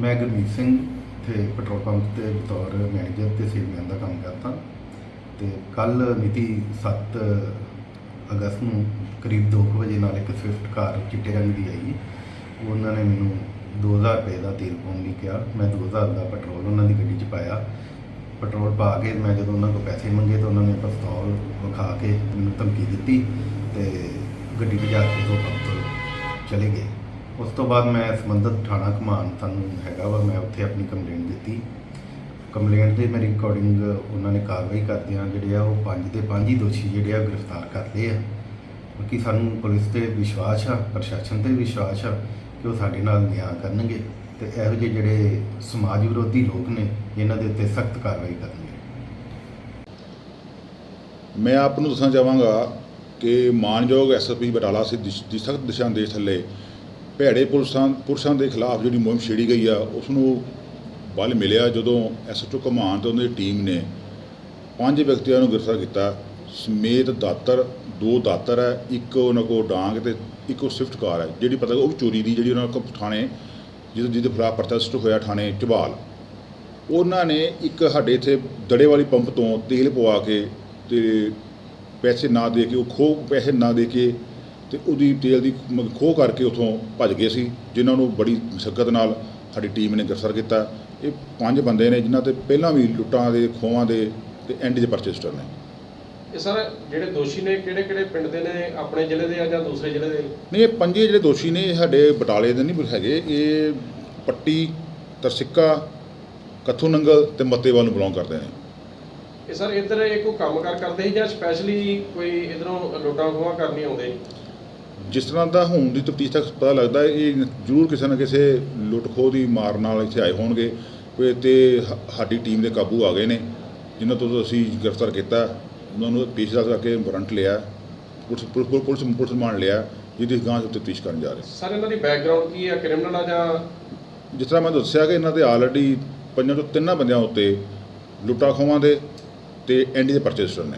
ਮੈਂ ਗੁਰਮੀਤ ਸਿੰਘ ਤੇ petrol pump ਤੇ ਬਤੌਰ ਮੈਨੇਜਰ ਤੇ ਸੇਲਮੈਨ ਦਾ ਕੰਮ ਕਰਦਾ। ਤੇ ਕੱਲ ਮਿਤੀ 7 ਅਗਸਤ ਨੂੰ ਕਰੀਬ 2 ਵਜੇ ਨਾਲ ਇੱਕ ਸਵਿਫਟ ਕਾਰ ਚਿੱਟੇ ਰੰਗ ਦੀ ਆਈ। ਉਹਨਾਂ ਨੇ ਮੈਨੂੰ 2000 ਰੁਪਏ ਦਾ ਤੇਲ ਪਾਉਣ ਲਈ ਕਿਹਾ। ਮੈਂ 2000 ਦਾ ਪੈਟਰੋਲ ਉਹਨਾਂ ਦੀ ਗੱਡੀ 'ਚ ਪਾਇਆ। ਪੈਟਰੋਲ ਪਾ ਕੇ ਮੈਂ ਜਦੋਂ ਉਹਨਾਂ ਕੋਲ ਪੈਸੇ ਮੰਗੇ ਤਾਂ ਉਹਨਾਂ ਨੇ ਪਿਸਤੌਲ ਵਿਖਾ ਕੇ ਮੈਨੂੰ ਧਮਕੀ ਦਿੱਤੀ ਤੇ ਗੱਡੀ ਭਜਾ ਕੇ ਤੋਂ ਪੰਪ ਚਲੇ ਗਏ। ਉਸ ਤੋਂ ਬਾਅਦ ਮੈਂ ਸੰਬੰਧਿਤ ਥਾਣਾ ਕਮਾਨ ਸਾਨੂੰ ਹੈਗਾ ਵਾ, ਮੈਂ ਉੱਥੇ ਆਪਣੀ ਕੰਪਲੇਂਟ ਦਿੱਤੀ। ਕੰਪਲੇਂਟ ਦੇ ਮੇਰੀ ਅਕੋਰਡਿੰਗ ਉਹਨਾਂ ਨੇ ਕਾਰਵਾਈ ਕਰਦਿਆਂ ਜਿਹੜੇ ਆ ਉਹ ਪੰਜ ਦੇ ਪੰਜ ਹੀ ਦੋਸ਼ੀ ਜਿਹੜੇ ਆ ਗ੍ਰਿਫਤਾਰ ਕਰ ਲਏ ਆ। ਕਿਉਂਕਿ ਸਾਨੂੰ ਪੁਲਿਸ ਤੇ ਵਿਸ਼ਵਾਸ ਆ, ਪ੍ਰਸ਼ਾਸਨ ਤੇ ਵਿਸ਼ਵਾਸ ਆ ਕਿ ਉਹ ਸਾਡੇ ਨਾਲ ਨਿਆਂ ਕਰਨਗੇ ਤੇ ਇਹੋ ਜਿਹੇ ਜਿਹੜੇ ਸਮਾਜ ਵਿਰੋਧੀ ਲੋਕ ਨੇ ਇਹਨਾਂ ਦੇ ਉੱਤੇ ਸਖਤ ਕਾਰਵਾਈ ਕਰਨਗੇ। ਮੈਂ ਆਪ ਨੂੰ ਦੱਸਣਾ ਚਾਹਾਂਗਾ ਕਿ ਮਾਨਯੋਗ ਐਸਐਸਪੀ ਬਟਾਲਾ ਸੇ ਦੀ ਸਖਤ ਦਿਸ਼ਾ ਨਿਰਦੇਸ਼ ਥੱਲੇ ਭੈੜੇ ਪੁਲਿਸਾਂ ਪੁਰਸ਼ਾਂ ਦੇ ਖਿਲਾਫ ਜਿਹੜੀ ਮੁਹਿੰਮ ਛੇੜੀ ਗਈ ਆ ਉਸ ਨੂੰ ਬਲ ਮਿਲਿਆ ਜਦੋਂ ਐਸਐਚਓ ਕਮਾਨ ਤੇ ਉਹਨਾਂ ਦੀ ਟੀਮ ਨੇ ਪੰਜ ਵਿਅਕਤੀਆਂ ਨੂੰ ਗ੍ਰਿਫਤਾਰ ਕੀਤਾ। ਸਮੇਤ ਦਾਤਰ, ਦੋ ਦਾਤਰ ਹੈ, ਇੱਕ ਉਹਨਾਂ ਕੋਲ ਡਾਂਗ ਤੇ ਇੱਕ ਉਹ ਸਵਿਫਟ ਕਾਰ ਹੈ, ਜਿਹੜੀ ਪਤਾ ਉਹ ਵੀ ਚੋਰੀ ਦੀ, ਜਿਹੜੀ ਉਹਨਾਂ ਕੋਲ ਥਾਣੇ, ਜਿਹਦੇ ਜਿਹਦੇ ਖਿਲਾਫ ਪ੍ਰੋਟੈਸਟ ਹੋਇਆ ਥਾਣੇ ਝਬਾਲ ਉਹਨਾਂ ਨੇ ਇੱਕ ਸਾਡੇ ਇੱਥੇ ਦੜੇ ਵਾਲੀ ਪੰਪ ਤੋਂ ਤੇਲ ਪਵਾ ਕੇ ਤੇ ਪੈਸੇ ਨਾ ਦੇ ਕੇ, ਉਹ ਖੋ ਪੈਸੇ ਨਾ ਦੇ ਕੇ ਤੇ ਉਹਦੀ ਤੇਲ ਦੀ ਖੋਹ ਕਰਕੇ ਉਥੋਂ ਭੱਜ ਗਏ ਸੀ ਜਿਨ੍ਹਾਂ ਨੂੰ ਬੜੀ ਮੁਸ਼ਕਲ ਨਾਲ ਸਾਡੀ ਟੀਮ ਨੇ ਗ੍ਰਿਫਤਾਰ ਕੀਤਾ। ਇਹ ਪੰਜ ਬੰਦੇ ਨੇ ਜਿਨ੍ਹਾਂ ਤੇ ਪਹਿਲਾਂ ਵੀ ਲੁੱਟਾਂ ਦੇ ਖੋਹਾਂ ਦੇ ਤੇ ਐਂਡ ਦੇ ਪਰਚੇਸਟਰ ਨੇ। ਇਹ ਸਰ ਜਿਹੜੇ ਦੋਸ਼ੀ ਨੇ ਕਿਹੜੇ ਕਿਹੜੇ ਪਿੰਡ ਦੇ ਨੇ? ਆਪਣੇ ਜ਼ਿਲ੍ਹੇ ਦੇ ਆ ਜਾਂ ਦੂਸਰੇ ਜ਼ਿਲ੍ਹੇ ਦੇ? ਨਹੀਂ ਇਹ ਪੰਜੇ ਜਿਹੜੇ ਦੋਸ਼ੀ ਨੇ ਇਹ ਸਾਡੇ ਬਟਾਲੇ ਦੇ ਨਹੀਂ ਹੈਗੇ। ਇਹ ਪੱਟੀ ਤਰਸਿੱਕਾ ਕੱਥੂ ਨੰਗਲ ਤੇ ਮੱਤੇਵਾਲ ਨੂੰ ਬਿਲੋਂਗ ਕਰਦੇ ਨੇ। ਇਹ ਸਰ ਇੱਧਰ ਇਹ ਕੋਈ ਕੰਮਕਾਰ ਕਰਦੇ ਸੀ ਜਾਂ ਸਪੈਸ਼ਲੀ ਕੋਈ ਇਧਰੋਂ ਲੁੱਟਾਂ ਖੋਹਾਂ ਕਰਨੀ ਆਉਂਦੇ? ਜਿਸ ਤਰ੍ਹਾਂ ਦਾ ਹੁਣ ਦੀ ਤਫਤੀਸ਼ ਤੱਕ ਪਤਾ ਲੱਗਦਾ ਹੈ, ਇਹ ਜ਼ਰੂਰ ਕਿਸੇ ਨਾ ਕਿਸੇ ਲੁੱਟ ਖੋਹ ਦੀ ਮਾਰ ਨਾਲ ਇੱਥੇ ਆਏ ਹੋਣਗੇ ਕੋਈ ਤੇ ਹ- ਸਾਡੀ ਟੀਮ ਦੇ ਕਾਬੂ ਆ ਗਏ ਨੇ ਜਿਨ੍ਹਾਂ ਤੋਂ ਅਸੀਂ ਗ੍ਰਿਫਤਾਰ ਕੀਤਾ ਉਹਨਾਂ ਨੂੰ ਪੇਸ਼ਦਾਰ ਕਰਕੇ ਵਾਰੰਟ ਲਿਆ ਪੁਲਿਸ ਪੁਲਿਸ ਪੁਲਿਸ ਮਾਨ ਲਿਆ ਜਿਹਦੀ ਗਾਂਹ ਤਫਤੀਸ਼ ਕਰਨ ਜਾ ਰਹੇ ਸਰ ਇਹਨਾਂ ਦੀ ਬੈਕਗ੍ਰਾਉਂਡ ਕੀ ਆ ਕ੍ਰਿਮੀਨਲ ਆ ਜਾਂ ਜਿਸ ਤਰ੍ਹਾਂ ਮੈਂ ਦੱਸਿਆ ਕਿ ਇਹਨਾਂ ਦੇ ਆਲਰੇਡੀ ਪੰਜਾਂ ਤੋਂ ਤਿੰਨਾਂ ਬੰਦਿਆਂ ਉੱਤੇ ਲੁੱਟਾਂ ਖੋਹਾਂ ਦੇ ਤੇ ਐਂਡੀ ਦੇ ਪਰਚੇਸਟਰ ਨੇ।